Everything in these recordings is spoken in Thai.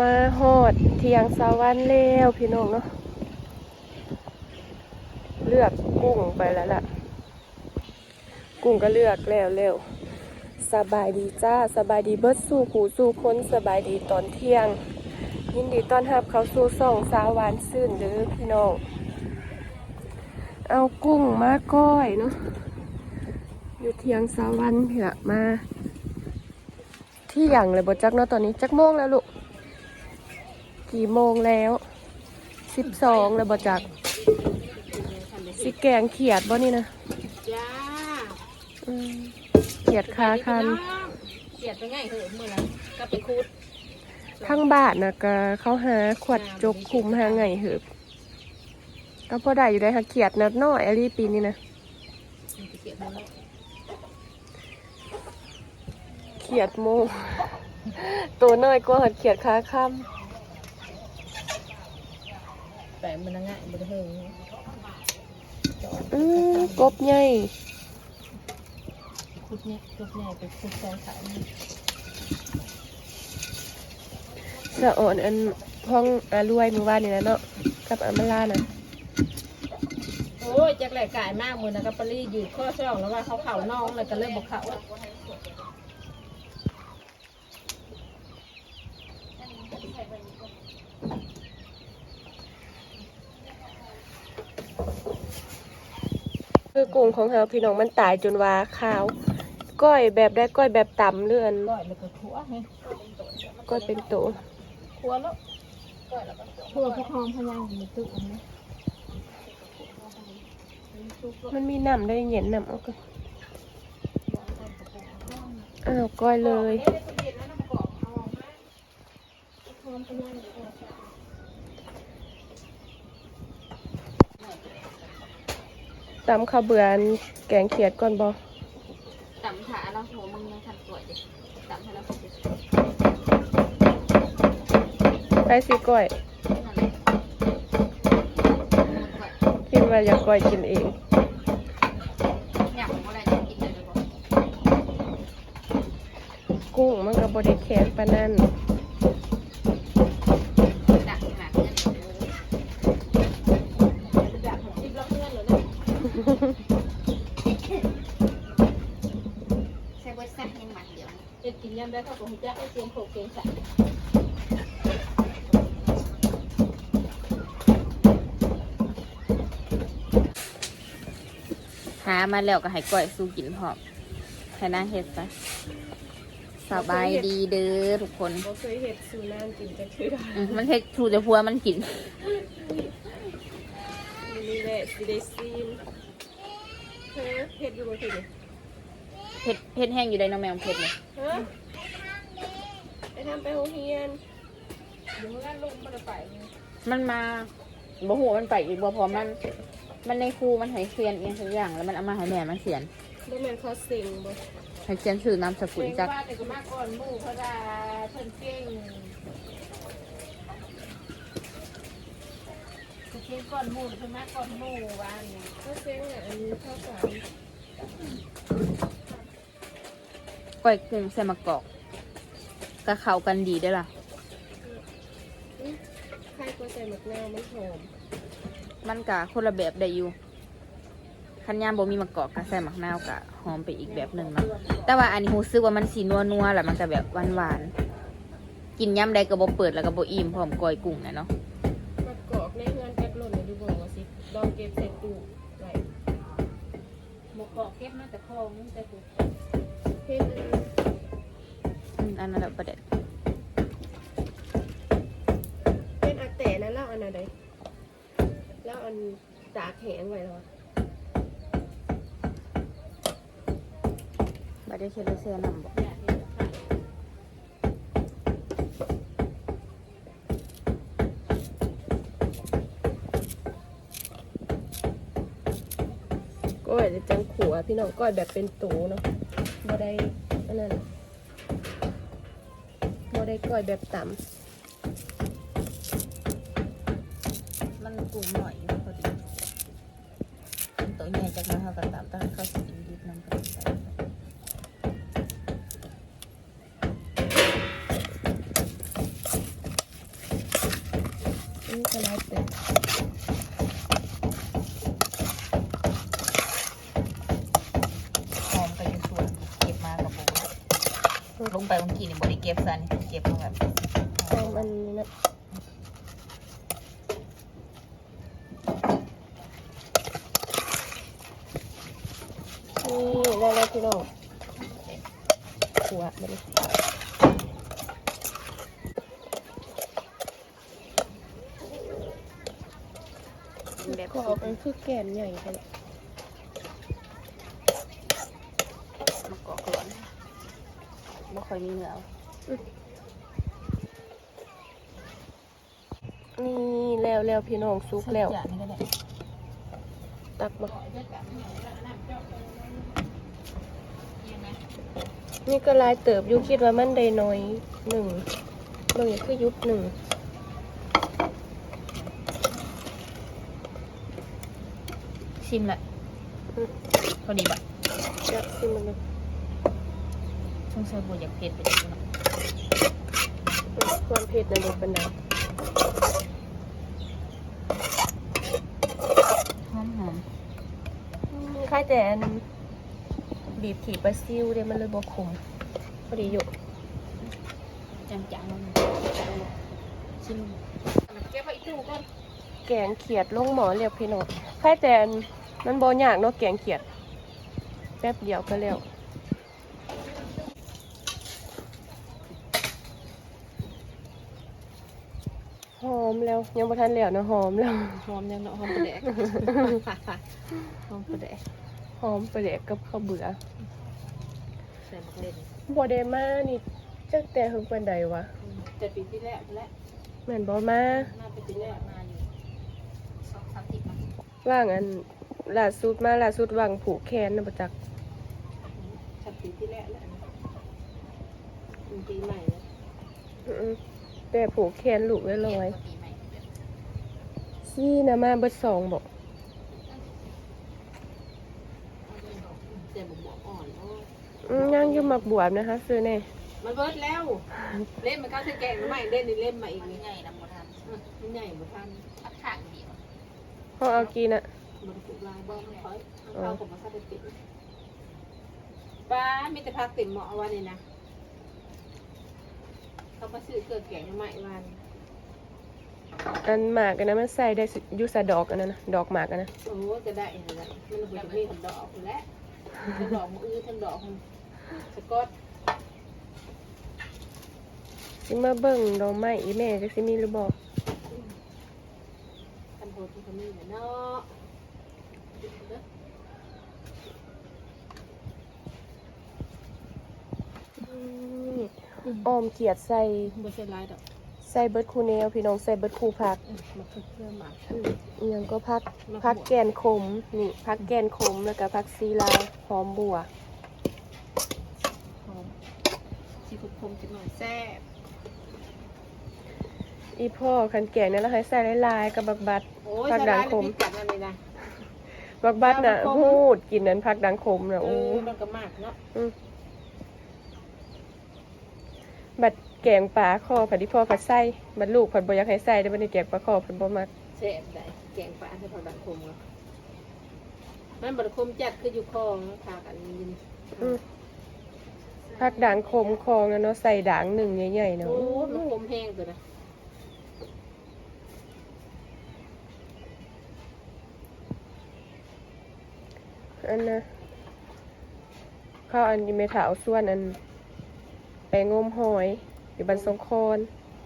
มาฮอดเทียงสาวันแล้วพี่น้องเนาะเลือกกุ้งไปแล้วล่ะ กุ้งก็เลือกแล้วเร็วสบายดีจ้าสบายดีเบิร์ดสู่หูสู่คนสบายดีตอนเที่ยง ยินดีต้อนรับเขาสู่ส่องสาวหวานซื่นเด้อพี่น้องเอากุ้งมาก้อยเนาะอยู่เทียงสาวันพี่ละมา ที่อย่างเลยบจักเนาะตอนนี้จักโมงแล้วลูก กี่โมงแล้ว สิบสองแล้วบจัก สิแกงเขียดบ่นี่นะจ้าอืมเขียดคาคันเขียดไปง่ายเหอะมื่อนั้นก็ไปคูดทั้งบ้านนะก็เขาหาขวดจกคุมหาไงเหือบก็พอได้อยู่ได้ค่ะเขียดนัดน้อยอลีปีนี้นะเขียดมาแล้วเขียดโม ตัวน้อยก็หัดเขียดคาค่ แต่มันง่ายมันเฮงำอืมกบใหญ่คูดเนี่ยคูดเนี่ยไปคูดซองขายนี่สะอ่อนอันห้องอารวยมือว่านนี่นะเนาะกับอามาลานะโอ้ยจากแหลกกายมากมือนะกับปรีอยู่ข้อช่องแล้วว่าเขาเข่าน้องเลยก็เริ่มบอกเขา คือกุ้งของเราพี่น้องมันตายจนว่าขาว ก้อยแบบได้ก้อยแบบต่ำเลื่อนก้อยแล้วก็ขัวไงก้อยเป็นตัวขัวแล้วขัวพวกหอมพยังมีตุกอันนี้มันมีน้ำได้เย็นน้ำเอาก็อ้าวก้อยเลย ตำข้าวเบือนแกงเขียดก่อนบอต่ำขาแล้วหัวมึงยังทันสวยดิต่ำให้เราสิไปสิก้อยนั่นแหละก้อยคิดว่าอยากก้อยกินเองอยากบอกอะไรจะกินเลยเลยบอกกุ้งมันก็บริแข็งปานนั่น ดักขนาดนี้ดักของจิ๊บล็อกเพื่อนเลยนะใช้บริษัทยังหมัดเดียวจะกินยำ ได้เขาผมจะให้เตรียมโขกเกงใส่หามาแล้วก็ให้ก้อยสู้กินพร้อมให้นางเฮ็ดซะสบายดีเด้อทุกคนบ่เคยเห็ดสูน้ำกินจะคือได้อืมมันเฮ็ดถูแต่พัวมันกิน นี่แหละสิได้ซีมเฮ้เห็ดอยู่บ่คือนี่เผ็ดเผ็ดแห้งอยู่ในน้องแมวเผ็ดเลยฮะไป ทำไปโรงเรียนมันมาบ่หัวามันไปอีกบ่พอมัน มันในครูมันให้เขียนเองทุกอย่างแล้วมันเอามาให้แม่มันเขียนบ่แม่นเขาเซ็งบ่ให้เขียนชื่อนามสกุลจักว่าแต่ก็มาก่อนหมู่เพราะว่าเพิ่นเก่งก็เก่งก่อนหมู่เพิ่นมาก่อนหมู่ว่าเนี่ยเขาเซ็งอะอันนี้เขาสอนก้อยกุ้งใส่มะกอก ก็เข้ากันดีเด้อล่ะใครก็ใส่หมกนาวมันหอมมันกะคนละแบบได้อยู่คันยามบ่มีมะกอกก็ใส่มะนาวกะหอมไปอีกแบบหนึ่งเนาะแต่ว่าอันนี้รู้สึกว่ามันสีนัวนัวๆแล้วมันก็แบบหวานๆกินย่ำใดก็บ่เปิดแล้วก็บ่อิ่มพร้อมก้อยกุ้งนะเนาะมะกอกในเฮือนแก๊บหล่นเลยดูบอกว่าสิลองเก็บใส่ตู้ไว้หมกกอกเก็บมาแต่คลองนี่แต่กูเฮ็ด อันอืมอันนั้นแหละประเด็นเป็นอาแต่นั้นแล้วอันอะไรแล้วอันตากแห้งไว้แล้วอะบ่ได้เชื่อเชื่อนำบ่อยากเห็นค่ะก้อยจะจังขัวพี่น้องก้อยแบบเป็นตูเนาะบ่ได้อันนั้น บ่ได้ก้อยแบบต่มันกุ้งหน่อยพอดีตัวใหญ่จากนั้นเขาก็ตามตั้งเขาสิกินดิบน้ำกันไปอันนี้ก็หลายเติบหอมก็อยู่ส่วนเก็บมากับผมลงไปบางทีนี่บริ เก็บซันเก็บมาแบบหอมอันนี้นะนี่ได้แล้วพี่น้องหัวมันแบบขอบมันคือแก่นใหญ่กันมะกอกก่อนไม่ค่อยมีเนื้อ นี่ แล้วแล้วพี่น้องซุกแล้วจานนี้ก็ได้ตักมา นี่ก็ลายเติบอยู่คิดว่ามันได้น้อยหนึ่งเบางอย่างคือยุบหนึ่งชิมละอืมพอดีปะจับซิมันเลยช่วงเซอร์บูอยากเผ็ดไปเลยเนาะอืมความเผ็ดนะบอกปันได หอมหอม ค่ายแต่อันบีบขีดปลาซิวเดี๋ยวมันเลยบอกขมพอดีอยู่จางจางชิมเก็บไปอีกตู้ก่อนแกงเขียดลงหมอเรียบพี่น้องค่ายแต่อันมันบอยากเนาะแกงเขียดแป๊บเดียวก็แล้วหอมแล้วยังบ่ทันแล้วนะหอมแล้ว หอมยังเนาะหอมประแดกหอมประแดก หอมไปแดกกับข้าวเบื่อใส่บักเล่นบ่ได้มานี่จักแต่เฮิงปานใดวะแต่ปีที่แล้วและแม่นบ่มาน่าเป็นปีแรกมาอยู่สองสามสิบมาว่างอันล่าสุดมาล่าสุดว่างผูกแขนนะบ่จักสักปีที่แล้วแล้วปีใหม่นะอือๆแต่ผูกแขนลูกไว้ลอยปีใหม่ซี่นะมาเบิดสองบ่แต่บอกบอกอ่อนโอ้ อืมยังอยู่มักบวบนะคะ ซื้อแน่มันเบิดแล้ว เล่นมันเข้าใส่แกงใหม่เล่นนี่เล่นมาอีกมันนี่ใหญ่นะโมทันอะมันใหญ่บ่ทันพักขางเดียวเฮาเอากินน่ะมันถูกลายบ่มันคอยเอาเข้าผมมาซะได้ติดป้ามีแต่พักติ่มเหมาะวันนี้นะเขามาซื้อเกิดแกงใหม่วันอันหมากอันนั้นมันใส่ได้อยู่สะดอกอันนั้นนะดอกหมากอันนั้นโอ้จะได้อะไรมันบ่จะมีทั้งดอกและทั้งดอกมืออื้อทั้งดอก สกอตสิมาเบิ่งดอกไม้อีแม่จักสิมีหรือบ่ทันโพที่เขามีเนี่ยเนาะอืมอ้อมเขียดใส่บ่ใช่ลายดอกใส่เบิดคูแนวพี่น้องใส่เบิดคูผักเออมาเพื่อหมากอืมอีหยังก็พักมะพักม่วงแกนขมนี่พักแกนขมแล้วก็พักซีลาวหอมบัว หอม ชีคมๆจังหน่อยแซ่บอีพ่อคันแกงเนี่ยเราให้ใส่หลายๆกับบักบัดโอ้ยผักใส่ด่างลายขเลยมพี่กัดอันนี้นะบักบัดน่ะผักขมพูดกินนั้นพักดังขมน่ะเอโอ้อมันก็มากเนาะอืมบัดแกงปลาคอผัดที่พ่อผัดไส้บัดลูกผัดบ่อยากให้ใส่ได้บัดนี้แกงปลาคอผัดบ่มักแซ่บได้แกงปลาใส่ผักดังคมเนาะมันบัดคมจัดคืออยู่คลองพากันยินอืม พักด่างขมคองนะเนาะใส่ด่างหนึ่งใหญ่ๆเนาะโอ้มันคมแห้งตัวนะอันนะข้าวอันนี้เมถาวส่วนอันไปงมหอยอยู่บันสงคอน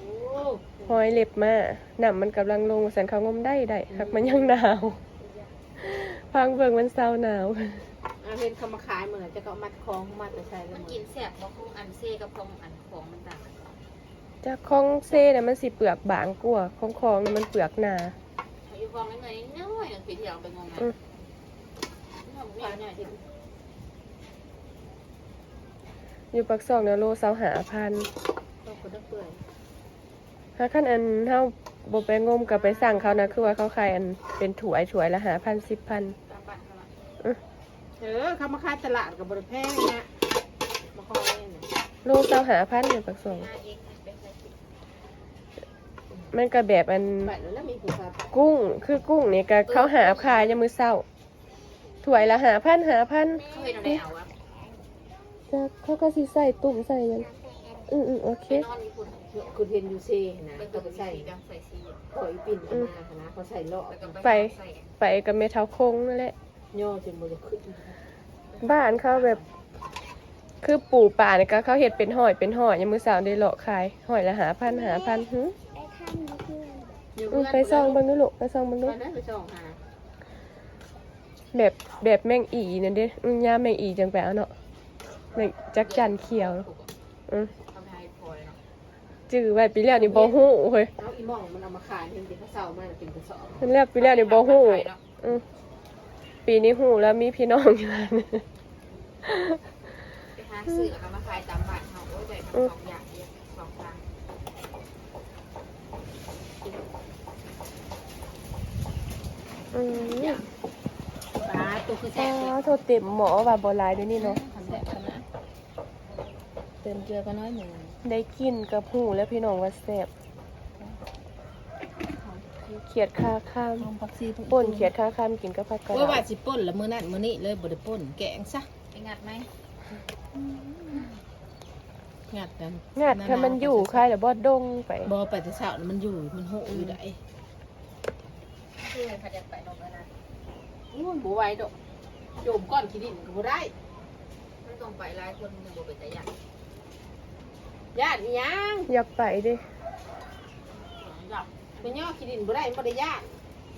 โอ้หอยเล็บมาน้ำมันกำลังลงสันเขางมได้ได้หักมันยังหนาว พังเบิ่งมันเศร้าหนาว อาเห็นเขามาขายเหมือนจะเขาเอามัดคล้องมัดแต่ใส่แล้วมันหมดกินแซ่บเพราะของอันเซ่กับของอันของมันต่างกันจากของเซ่เนี่ยมันสิเปลือกบางกว่าของคองน่ะมันเปลือกหนาอยู่ของนั้นเลยน้อยๆปีที่เราไปงงไงอืม น้องเนี่ยเนี่ยอยู่ปักซองนะโลเสาหาพันต้องคนต้องเปื่อยถ้าขั้นอันเท่าบไปงมกับไปสั่งเขานะคือว่าเขาขายอันเป็นถวยถวยละหาพันสิบพัน ตามบ้านเขาละ เออเขามาขายตลาดกับบริแพงเนี่ยมาคอยเนี่ยโลเสาหาพันอยู่ปักซองหน้าเองเป็นอะไรกินมันก็แบบอันบ้านนั้นแล้วมีผู้พาไปกุ้งคือกุ้งนี่ก็เขาหาขายยามมื้อเช้าถ้วยละหาพันหาพันเขาเห็นอะไรเอาวะจ้ะเขาก็สิใส่ตุ่มใส่หยังอืออือโอเคไปนอนญี่ปุ่นคุณเห็นอยู่เซ่นะเป็นเขาตัวไปใส่ใส่ดำใส่สีขอยปิ่นออกมานะเขาใส่เลาะแล้วก็ไปใส่ไปกับเมทัลคงนั่นแหละ ย่อจนบ่จะขึ้นบ้านเขาแบบ คือปู่ป่าเนี่ยก็เขาเห็ดเป็นหอยเป็นหอยยามมื้อเช้าได้เลาะขายหอยละหาพันหาพันหึอยู่อือไปซองเบิ่งดูลูกไปซองเบิ่งดูตอนนั้นไปซองหาแบบแบบแมงอีนั่นเด้อือยามแมงอีจังไปเอาเนาะแมงจักจันเขียวอือทำให้พลอยเนาะจื้อไว้ปีแล้วนี่บ่ฮู้เฮ้ยเอาอีหม่องมันเอามาขายเห็นเด็กเขาเศร้ามากเป็นกระสอบมันแล้วปีแล้วนี่บ่ฮู้อือ ปีนี้ฮู้แล้วมีพี่น้องอยู่นั่นไปหาซื้อแล้วก็มาขายตามบ้านเขาโอ้ยได้ทั้งสองอย่างเดียวสองทางอืมปลาตัวคืออ๋แซ่บเลยอโทษเต็มหมอว่าบ่หลายเดี๋ยวนี้เนาะ แซ่บขนาดเติมเกลือก็น้อยหนึ่งได้กินกับหูแล้วพี่น้องว่าแซ่บ เขียดคาข้ามลองผักซีป่นเขียดคาข้ามกินกับผักกะหว่าว่าล่ำสิป่นละมื้อนั้นมื้อนี้เลยบ่ได้ป่นแกงซะไปงัดไหมงัดกันงัดถ้ามันอยู่คล้ายแล้วบ่ดงไปบ่ไปแต่เช้าน่ะมันอยู่มันโหอยู่ได้คือเขาจะไปนมแล้วนะอู้ยบ่ไหวดอกโจมก้อนขี้ดินก็บ่ได้ไม่ต้องไปหลายคนมันบ่เป็นแต่อย่างญาติอีหยังอยากไปเดิ ไปย่อขี้ดินบ่ได้มันบ่ได้ญาติ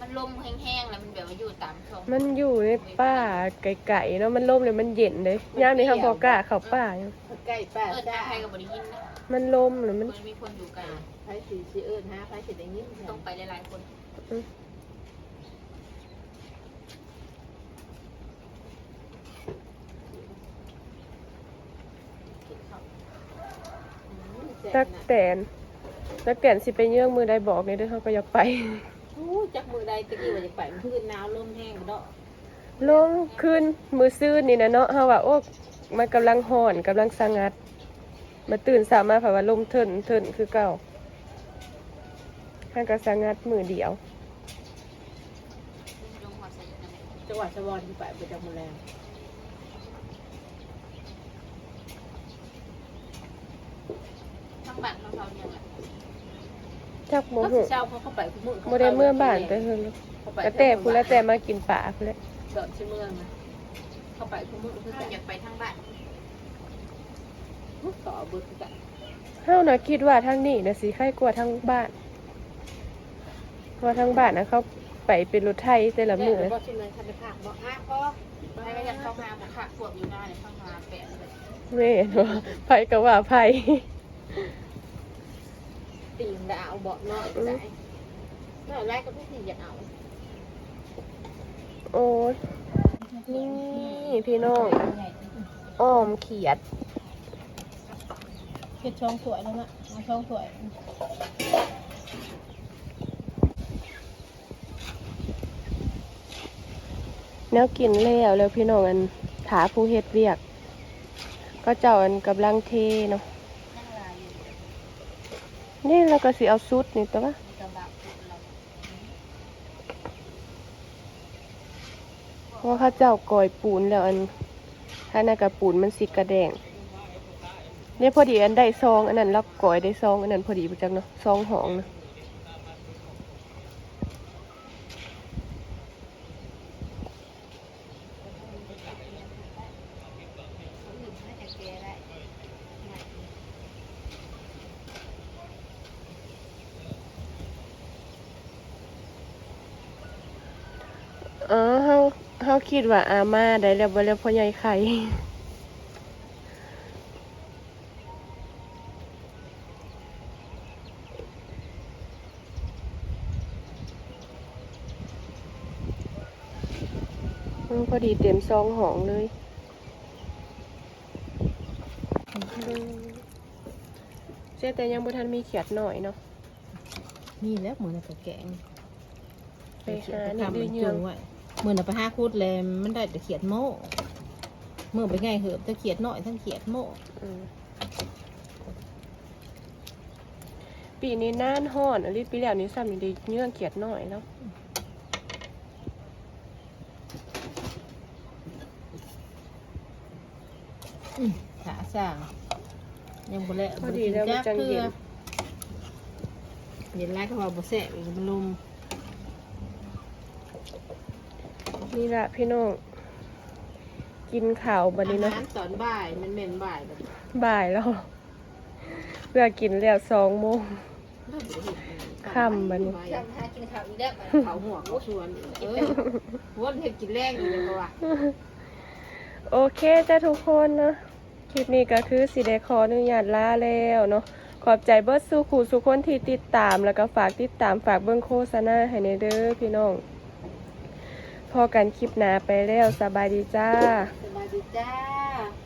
มันลมแห้งๆแล้วมันแบบว่าอยู่ตามช่องมันอยู่ในป่าไก่ๆเนาะมันล่มเลยมันเย็นเลยยามนี้เฮาบ่กล้าเข้าป่าอยู่ใกล้ป้าเออจ้าใครก็บ่ได้ยินนะมันล่มหรือมัมันนมีคนอยู่ไกลไผสิสิเอิ้นหาไผสิได้ยินต้องไปหลายๆคนตักแตน ตักแตนสิไปเยื่องมือใดบอกนี่เด้อเฮาก็อยากไปอู้จักมือใดตะกี้ว่าจะไปมันพื้นหนาวลมแห้งเนาะลงขึ้นมือซื่นนี่นะเนาะเฮาว่าโอ้มันกำลังห่อนกำลังสงัด มาตื่นสามารถเพราะว่าลมเทินเทินคือเก่าท่านก็สงัดมือเดียวลงหัวใส่นั่นแหละจังหวัดสวรรค์ที่ไปประจำมื้อแรงทั้งบ้านทั้งเขาเนี่ยแหละ จักโมเขาโหสิเช้าเขาเข้าไปทุกมื้อโมได้เมื่อบ้านแต่เฮิงเขาไปกระแต่พูนแล้วแต่มากินป่าพูนแหล้วดอนชื่อเมืองนะเข้าไปทุกมื้อคือถ้ากันอยากไปทั้งบ้านต่อเบิดคือกันเฮานะคิดว่าทางนี้นะสิใครกว่าทางบ้านเพราะทางบ้านนะเขาไปเป็นรถไทยแต่ละมือแบ่ชื่อเมืองคันภาคบ่อะพอใครก็อยากเข้ามาบุกขะพวกอยู่หน้าเนี่ยเข้ามาแปะเลยแม่นว่าไผก็ว่าไผ ติ่งดาวบ่น้อยใจน้อยแรกก็ทุกทีอยากเอาโอ้ยนี่พี่น้องอ้อมเขียดเฮ็ดช่องสวยแล้วนะเอาช่องสวยแนวกินแล้วแล้วพี่น้องอันถาผู้เฮ็ดเวียก ก็เจ้าอันกำลังเทเนาะนั่งลายอยู่ นี่เราก็สิเอาซุดนี่ตัวว่ามีกระบะเราเพราะเขาเจ้ากอยปูนแล้วอันถ้าน่ากระปูนมันสิกระแดงเนี่ยพอดีอันได้ซองอันนั้นแล้วกอยได้ซองอันนั้นพอดีประจังเนาะซองหองนะเขาอื่นน่าจะแก้ได้ อ๋อเฮาเฮา คิดว่าอาม่าได้แล้วบ่แล้วพ่อใหญ่ไข่อืมพอดีเต็มซองหองเลยอืมเสียแต่ยังบ่ทันมีเขียดหน่อยเนาะนี่แล้วเหมือนกับแกงไปหานี่ดื้อเยืองไว้ เหมือนไปหาคูดเลยมันได้แต่เขียดโม่เมื่อไปไงเหอะแต่เขียดน้อยทั้งเขียดโม่อืมปีนี้น่านฮ้อนอันนี้ปีแล้วนี้ซ้ำนี่ได้เยื่องเขียดหน่อยเนาะขาสร้างยังบ่แล้วพอดีแล้วมันจังเย็นเย็นแล้วก็ว่าบ่แซ่บอีกมันลม นี่ละพี่น้อง กินข่าวบัดนี้อาเนาะหารตอนบ่ายมันแม่นบ่ายแบบบ่ายแล้วเพื่อกินแล้วสองโมง ค่ำบัดนี้ จำหากินข้าวอีกแล้วเขาหัวเขาชวนเออวนเฮ็ดกินแรงอยู่เลยเพราะว่า โอเคจ้าทุกคนเนาะคลิปนี้ก็คือสิได้ขออนุญาตลาแล้วเนาะขอบใจเบิร์ดสู่ขู่สู่คนที่ติดตามแล้วก็ฝากติดตามฝากเบิ้งโฆษณาให้ในเด้อพี่น้อง พอกันคลิปหนาไปแล้วสบายดีจ้า สบายดีจ้า